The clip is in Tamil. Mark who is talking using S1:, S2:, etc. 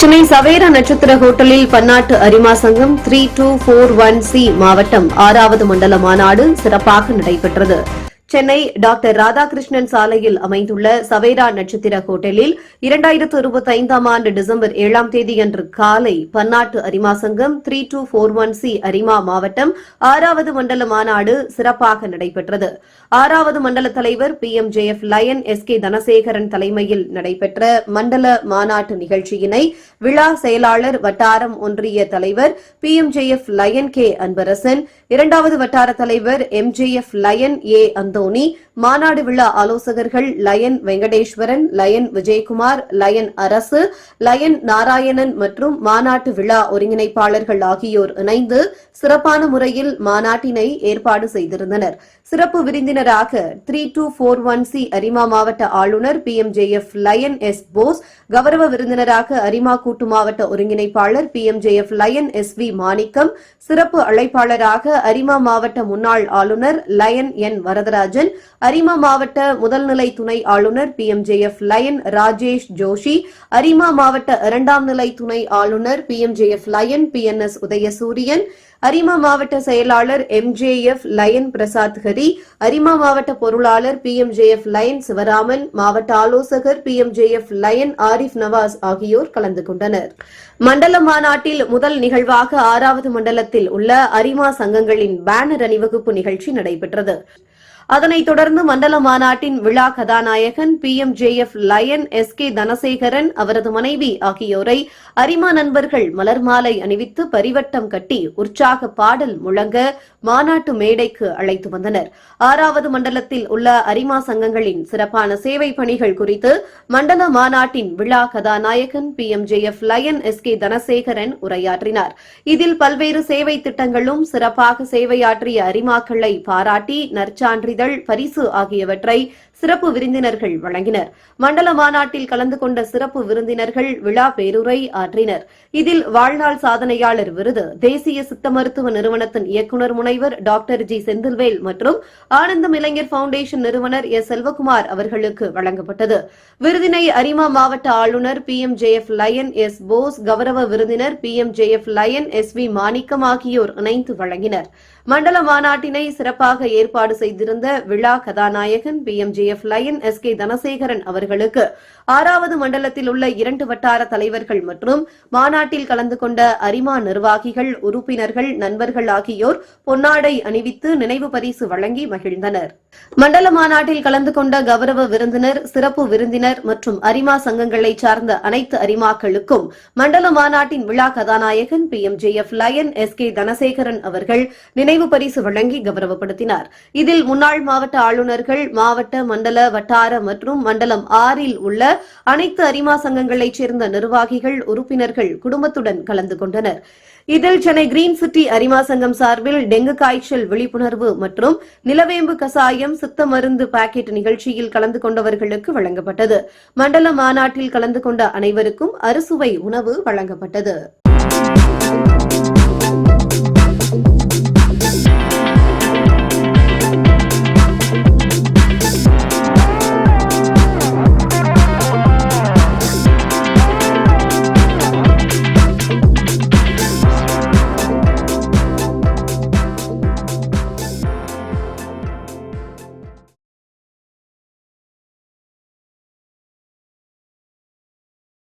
S1: சென்னை சவேரா நட்சத்திர ஹோட்டலில் பன்னாட்டு அரிமா சங்கம் three two four one C மாவட்டம் ஆறாவது மண்டல மாநாடு சிறப்பாக நடைபெற்றது. சென்னை டாக்டர் ராதாகிருஷ்ணன் சாலையில் அமைந்துள்ள சவேரா நட்சத்திர ஹோட்டலில் இரண்டாயிரத்து இருபத்தி ஐந்தாம் ஆண்டு டிசம்பர் ஏழாம் தேதியன்று காலை பன்னாட்டு அரிமா சங்கம் three two four one C அரிமா மாவட்டம் ஆறாவது மண்டல மாநாடு சிறப்பாக நடைபெற்றது. ஆறாவது மண்டல தலைவர் P M J F lion S K Dhanasekaran தலைமையில் நடைபெற்ற மண்டல மாநாட்டு நிகழ்ச்சியினை விழா செயலாளர் வட்டாரம் ஒன்றிய தலைவர் P M J F lion K Anbarasan இரண்டாவது வட்டார தலைவர் M J F lion A அந்த தோனி மாநாடு விழா ஆலோசகர்கள் lion Venkateswaran lion Vijayakumar lion Arasu lion Narayanan மற்றும் மாநாட்டு விழா ஒருங்கிணைப்பாளர்கள் ஆகியோர் இணைந்து சிறப்பான முறையில் மாநாட்டினை ஏற்பாடு செய்திருந்தனர். சிறப்பு விருந்தினராக three two four one C அரிமா மாவட்ட ஆளுநர் P M J F lion S Bose கௌரவ விருந்தினராக அரிமா கூட்டு மாவட்ட ஒருங்கிணைப்பாளர் P M J F lion S V Manickam சிறப்பு அழைப்பாளராக அரிமா மாவட்ட முன்னாள் ஆளுநர் லயன் என் வரதராஜ் நடராஜன் அரிமா மாவட்ட முதல்நிலை துணை ஆளுநர் P M J F lion Rajesh Joshi. அரிமா மாவட்ட இரண்டாம் நிலை துணை ஆளுநர் P M J F lion P N S Udhayasuriyan. அரிமா மாவட்ட செயலாளர் M J F lion Prasad Hari. அரிமா மாவட்ட பொருளாளர் P M J F lion Sivaraman. மாவட்ட ஆலோசகர் P M J F lion Arif Nawaz ஆகியோர் கலந்து கொண்டனர். மண்டல மாநாட்டில் முதல் நிகழ்வாக ஆறாவது மண்டலத்தில் உள்ள அரிமா சங்கங்களின் பேனர் அணிவகுப்பு நிகழ்ச்சி நடைபெற்றது. அதனைத் தொடர்ந்து மண்டல மாநாட்டின் விழா கதாநாயகன் P M J F lion S K Dhanasekaran அவரது மனைவி ஆகியோரை அரிமா நண்பர்கள் மலர் மாலை அணிவித்து பரிவட்டம் கட்டி உற்சாக பாடல் முழங்க மாநாட்டு மேடைக்கு அழைத்து வந்தனர். ஆறாவது மண்டலத்தில் உள்ள அரிமா சங்கங்களின் சிறப்பான சேவை பணிகள் குறித்து மண்டல மாநாட்டின் விழா கதாநாயகன் P M J F lion S K Dhanasekaran உரையாற்றினார். இதில் பல்வேறு சேவை திட்டங்களும் சிறப்பாக சேவையாற்றிய அரிமாக்களை பாராட்டி நற்சான்றிதழ் இதழ் பரிசு ஆகியவற்றை சிறப்பு விருந்தினர்கள் வழங்கினர். மண்டல மாநாட்டில் கலந்து கொண்ட சிறப்பு விருந்தினர்கள் விழா பேருரை ஆற்றினர். இதில் வாழ்நாள் சாதனையாளர் விருது தேசிய சித்த மருத்துவ நிறுவனத்தின் இயக்குநர் முனைவர் டாக்டர் ஜி செந்தில்வேல் மற்றும் ஆனந்தம் இளைஞர் பவுண்டேஷன் நிறுவனர் எஸ் செல்வகுமார் அவர்களுக்கு வழங்கப்பட்டது. விருதினை அரிமா மாவட்ட ஆளுநர் P M J F lion S Bose கௌரவ விருந்தினர் P M J F lion S V Manickam ஆகியோர் இணைந்து வழங்கினர். மண்டல மாநாட்டினை சிறப்பாக ஏற்பாடு செய்திருந்த விழா கதாநாயகன் P M J F lion S K Dhanasekaran அவர்களுக்கு ஆறாவது மண்டலத்தில் உள்ள இரண்டு வட்டார தலைவர்கள் மற்றும் மாநாட்டில் கலந்து கொண்ட அரிமா நிர்வாகிகள் உறுப்பினர்கள் நண்பர்கள் ஆகியோர் பொன்னாடை அணிவித்து நினைவு பரிசு வழங்கி மகிழ்ந்தனர். மண்டல மாநாட்டில் கலந்து கொண்ட கௌரவ விருந்தினர் சிறப்பு விருந்தினர் மற்றும் அரிமா சங்கங்களைச் சார்ந்த அனைத்து அரிமாக்களுக்கும் மண்டல மாநாட்டின் விழா கதாநாயகன் P M J F lion S K Dhanasekaran அவர்கள் நினைவு பரிசு வழங்கி கௌரவப்படுத்தினார். இதில் முன்னாள் முன்னாள் மாவட்ட ஆளுநர்கள் மாவட்ட மண்டல வட்டார மற்றும் மண்டலம் ஆறில் உள்ள அனைத்து அரிமா சங்கங்களைச் சேர்ந்த நிர்வாகிகள் உறுப்பினர்கள் குடும்பத்துடன் கலந்து கொண்டனர். இதில் சென்னை கிரீன் சிட்டி அரிமா சங்கம் சார்பில் டெங்கு காய்ச்சல் விழிப்புணர்வு மற்றும் நிலவேம்பு கசாயம் சித்த மருந்து பாக்கெட் நிகழ்ச்சியில் கலந்து கொண்டவர்களுக்கு வழங்கப்பட்டது. மண்டல மாநாட்டில் கலந்து கொண்ட அனைவருக்கும் அறுசுவை உணவு வழங்கப்பட்டது.